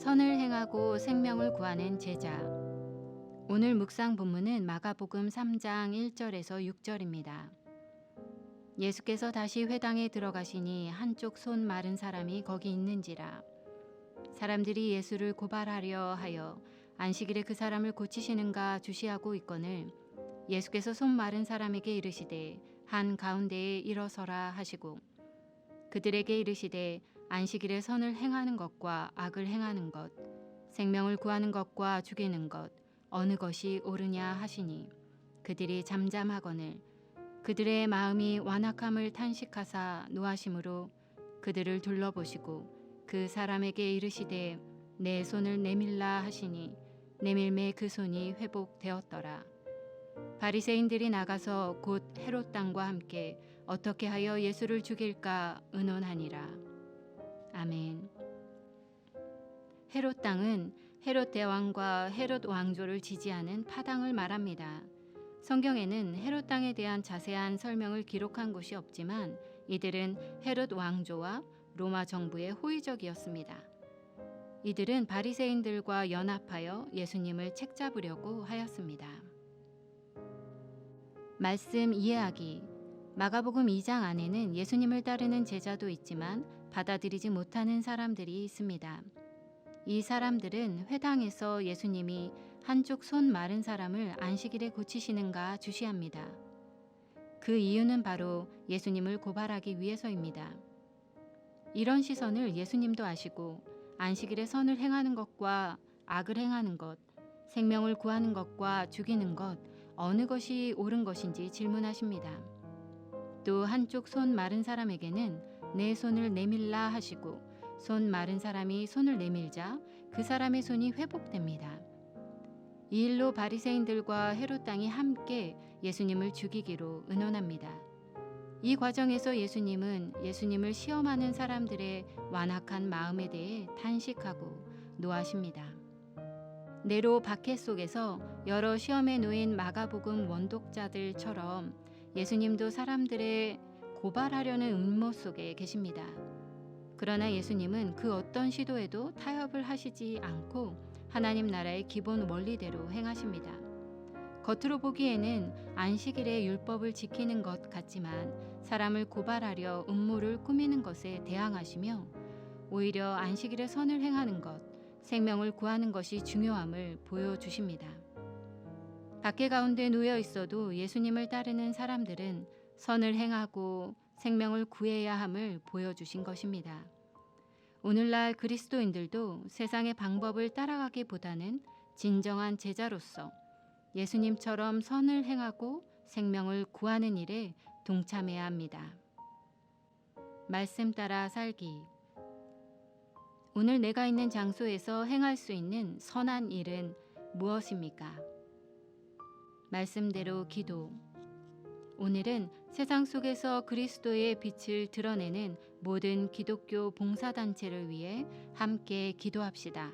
선을 행하고 생명을 구하는 제자. 오늘 묵상 본문은 마가복음 3장 1절에서 6절입니다. 예수께서 다시 회당에 들어가시니 한쪽 손 마른 사람이 거기 있는지라. 사람들이 예수를 고발하려 하여 안식일에 그 사람을 고치시는가 주시하고 있거늘 예수께서 손 마른 사람에게 이르시되 한 가운데에 일어서라 하시고 그들에게 이르시되 안식일에 선을 행하는 것과 악을 행하는 것 생명을 구하는 것과 죽이는 것 어느 것이 옳으냐 하시니 그들이 잠잠하거늘 그들의 마음이 완악함을 탄식하사 노하심으로 그들을 둘러보시고 그 사람에게 이르시되 내 손을 내밀라 하시니 내밀매 그 손이 회복되었더라. 바리새인들이 나가서 곧 헤롯 땅과 함께 어떻게 하여 예수를 죽일까 의논하니라. 헤롯 땅은 헤롯 대왕과 헤롯 왕조를 지지하는 파당을 말합니다. 성경에는 헤롯 땅에 대한 자세한 설명을 기록한 곳이 없지만 이들은 헤롯 왕조와 로마 정부의 호의적이었습니다. 이들은 바리새인들과 연합하여 예수님을 책잡으려고 하였습니다. 말씀 이해하기 마가복음 2장 안에는 예수님을 따르는 제자도 있지만 받아들이지 못하는 사람들이 있습니다. 이 사람들은 회당에서 예수님이 한쪽 손 마른 사람을 안식일에 고치시는가 주시합니다. 그 이유는 바로 예수님을 고발하기 위해서입니다. 이런 시선을 예수님도 아시고 안식일에 선을 행하는 것과 악을 행하는 것, 생명을 구하는 것과 죽이는 것, 어느 것이 옳은 것인지 질문하십니다. 또 한쪽 손 마른 사람에게는 내 손을 내밀라 하시고 손 마른 사람이 손을 내밀자 그 사람의 손이 회복됩니다. 이 일로 바리새인들과 헤롯 땅이 함께 예수님을 죽이기로 의논합니다. 이 과정에서 예수님은 예수님을 시험하는 사람들의 완악한 마음에 대해 탄식하고 노하십니다. 네로 박해 속에서 여러 시험에 놓인 마가복음 원독자들처럼 예수님도 사람들의 고발하려는 음모 속에 계십니다. 그러나 예수님은 그 어떤 시도에도 타협을 하시지 않고 하나님 나라의 기본 원리대로 행하십니다. 겉으로 보기에는 안식일의 율법을 지키는 것 같지만 사람을 고발하려 음모를 꾸미는 것에 대항하시며 오히려 안식일의 선을 행하는 것, 생명을 구하는 것이 중요함을 보여주십니다. 밖에 가운데 놓여 있어도 예수님을 따르는 사람들은 선을 행하고 생명을 구해야 함을 보여주신 것입니다. 오늘날 그리스도인들도 세상의 방법을 따라가기보다는 진정한 제자로서 예수님처럼 선을 행하고 생명을 구하는 일에 동참해야 합니다. 말씀 따라 살기. 오늘 내가 있는 장소에서 행할 수 있는 선한 일은 무엇입니까? 말씀대로 기도. 오늘은 세상 속에서 그리스도의 빛을 드러내는 모든 기독교 봉사단체를 위해 함께 기도합시다.